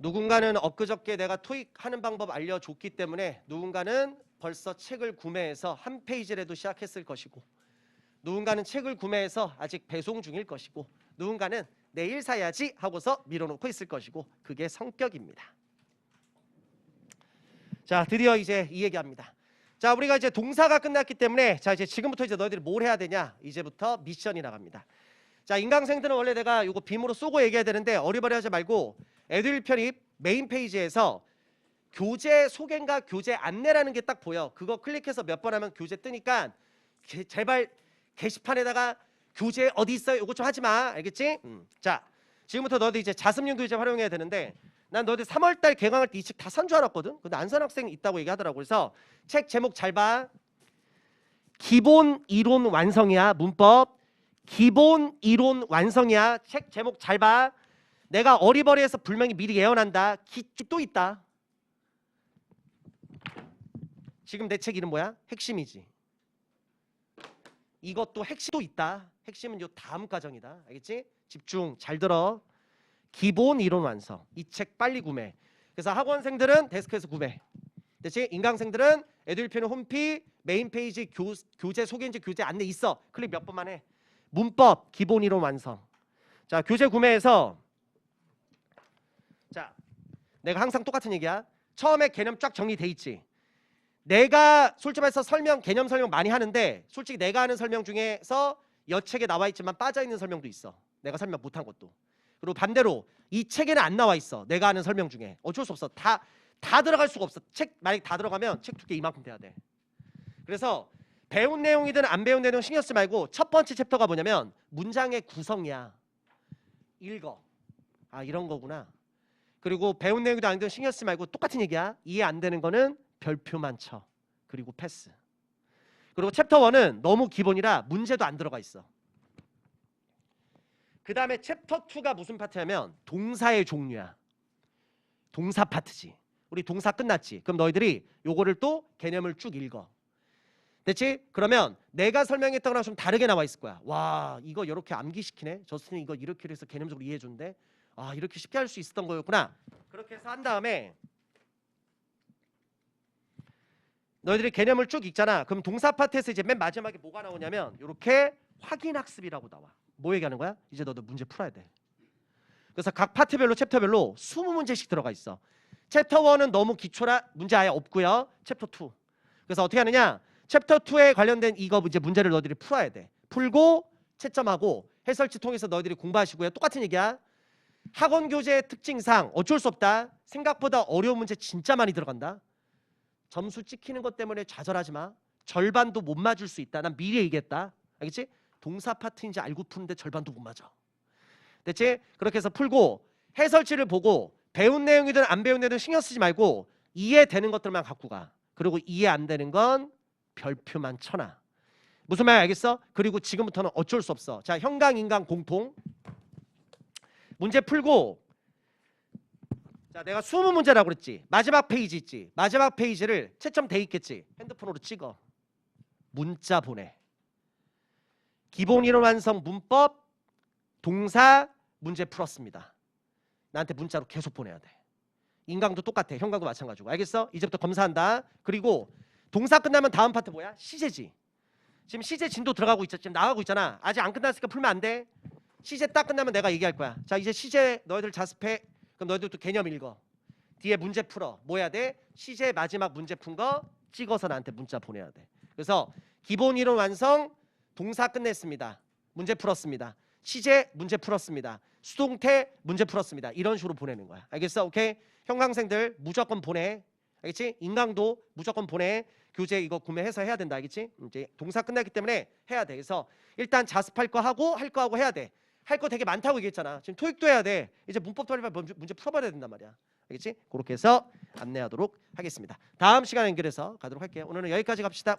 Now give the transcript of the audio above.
누군가는 엊그저께 내가 토익 하는 방법 알려줬기 때문에 누군가는 벌써 책을 구매해서 한 페이지라도 시작했을 것이고 누군가는 책을 구매해서 아직 배송 중일 것이고 누군가는 내일 사야지 하고서 밀어놓고 있을 것이고 그게 성격입니다. 자 드디어 이제 이 얘기합니다. 자 우리가 이제 동사가 끝났기 때문에 자 이제 지금부터 이제 너희들이 뭘 해야 되냐 이제부터 미션이 나갑니다. 자 인강생들은 원래 내가 이거 빔으로 쏘고 얘기해야 되는데 어리버리하지 말고 애들 편입 메인 페이지에서 교재 소개인가 교재 안내라는 게 딱 보여. 그거 클릭해서 몇 번 하면 교재 뜨니까 게- 제발 게시판에다가 교재 어디 있어요? 이거 좀 하지 마. 알겠지? 음. 자 지금부터 너희들 이제 자습용 교재 활용해야 되는데 난 너희들 3월달 개강할 때 이 책 다 산 줄 알았거든. 근데 안 산 학생 있다고 얘기하더라고. 그래서 책 제목 잘 봐. 기본 이론 완성이야. 문법. 기본 이론 완성이야. 책 제목 잘 봐. 내가 어리버리해서 불명이 미리 예언한다. 기또 있다. 지금 내 책 이름 뭐야? 핵심이지. 이것도 핵심도 있다. 핵심은 요 다음 과정이다. 알겠지? 집중 잘 들어. 기본 이론 완성. 이 책 빨리 구매. 그래서 학원생들은 데스크에서 구매. 됐지? 인강생들은 에듀일편의 홈피 메인 페이지 교, 교재 소개인지 교재 안내 있어. 클릭 몇 번만 해. 문법 기본 이론 완성. 자 교재 구매해서 자 내가 항상 똑같은 얘기야. 처음에 개념 쫙 정리돼 있지. 내가 솔직히 말해서 설명 개념 설명 많이 하는데 솔직히 내가 하는 설명 중에서 여책에 나와 있지만 빠져 있는 설명도 있어. 내가 설명 못한 것도. 그리고 반대로 이 책에는 안 나와 있어. 내가 하는 설명 중에 어쩔 수 없어. 다 다 들어갈 수가 없어. 책 만약 다 들어가면 책 두께 이만큼 돼야 돼. 그래서 배운 내용이든 안 배운 내용 신경 쓰지 말고 첫 번째 챕터가 뭐냐면 문장의 구성이야. 읽어. 아 이런 거구나. 그리고 배운 내용이든 아니든 신경 쓰지 말고 똑같은 얘기야. 이해 안 되는 거는 별표만 쳐. 그리고 패스. 그리고 챕터 1은 너무 기본이라 문제도 안 들어가 있어. 그 다음에 챕터 2가 무슨 파트냐면 동사의 종류야. 동사 파트지. 우리 동사 끝났지. 그럼 너희들이 요거를 또 개념을 쭉 읽어. 됐지? 그러면 내가 설명했던 거랑 좀 다르게 나와 있을 거야. 와, 이거 이렇게 암기시키네. 저스틴이 이거 이렇게 해서 개념적으로 이해해 준대. 아, 이렇게 쉽게 할 수 있었던 거였구나. 그렇게 해서 한 다음에 너희들이 개념을 쭉 읽잖아. 그럼 동사 파트에서 이제 맨 마지막에 뭐가 나오냐면 이렇게 확인 학습이라고 나와. 뭐 얘기하는 거야? 이제 너도 문제 풀어야 돼. 그래서 각 파트별로 챕터별로 20문제씩 들어가 있어. 챕터 1은 너무 기초라 문제 아예 없고요. 챕터 2. 그래서 어떻게 하느냐? 챕터 2에 관련된 이거 이제 문제를 너희들이 풀어야 돼. 풀고 채점하고 해설지 통해서 너희들이 공부하시고요. 똑같은 얘기야. 학원 교재의 특징상 어쩔 수 없다. 생각보다 어려운 문제 진짜 많이 들어간다. 점수 찍히는 것 때문에 좌절하지 마. 절반도 못 맞을 수 있다. 난 미리 얘기했다. 알겠지? 동사 파트인지 알고 푸는데 절반도 못 맞아. 됐지? 그렇게 해서 풀고 해설지를 보고 배운 내용이든 안 배운 내용이든 신경 쓰지 말고 이해되는 것들만 갖고 가. 그리고 이해 안 되는 건 별표만 쳐놔. 무슨 말 알겠어? 그리고 지금부터는 어쩔 수 없어. 자, 형강, 인강 공통. 문제 풀고 자, 내가 20문제라고 그랬지. 마지막 페이지 있지. 마지막 페이지를 채점 돼 있겠지. 핸드폰으로 찍어. 문자 보내. 기본 이론 완성 문법 동사 문제 풀었습니다. 나한테 문자로 계속 보내야 돼. 인강도 똑같아. 형강도 마찬가지고. 알겠어? 이제부터 검사한다. 그리고 동사 끝나면 다음 파트 뭐야? 시제지. 지금 시제 진도 들어가고 있죠. 지금 나가고 있잖아. 아직 안 끝났으니까 풀면 안 돼. 시제 딱 끝나면 내가 얘기할 거야. 자, 이제 시제 너희들 자습해. 그럼 너희들도 개념 읽어. 뒤에 문제 풀어. 뭐 해야 돼? 시제 마지막 문제 푼 거 찍어서 나한테 문자 보내야 돼. 그래서 기본 이론 완성 동사 끝냈습니다. 문제 풀었습니다. 시제 문제 풀었습니다. 수동태 문제 풀었습니다. 이런 식으로 보내는 거야. 알겠어? 오케이? 형광생들 무조건 보내. 알겠지? 인강도 무조건 보내. 교재 이거 구매해서 해야 된다. 알겠지? 이제 동사 끝났기 때문에 해야 돼. 그래서 일단 자습할 거 하고 할 거 하고 해야 돼. 할 거 되게 많다고 얘기했잖아. 지금 토익도 해야 돼. 이제 문법도 빨리 문제, 풀어봐야 된단 말이야. 알겠지? 그렇게 해서 안내하도록 하겠습니다. 다음 시간에 연결해서 가도록 할게요. 오늘은 여기까지 갑시다.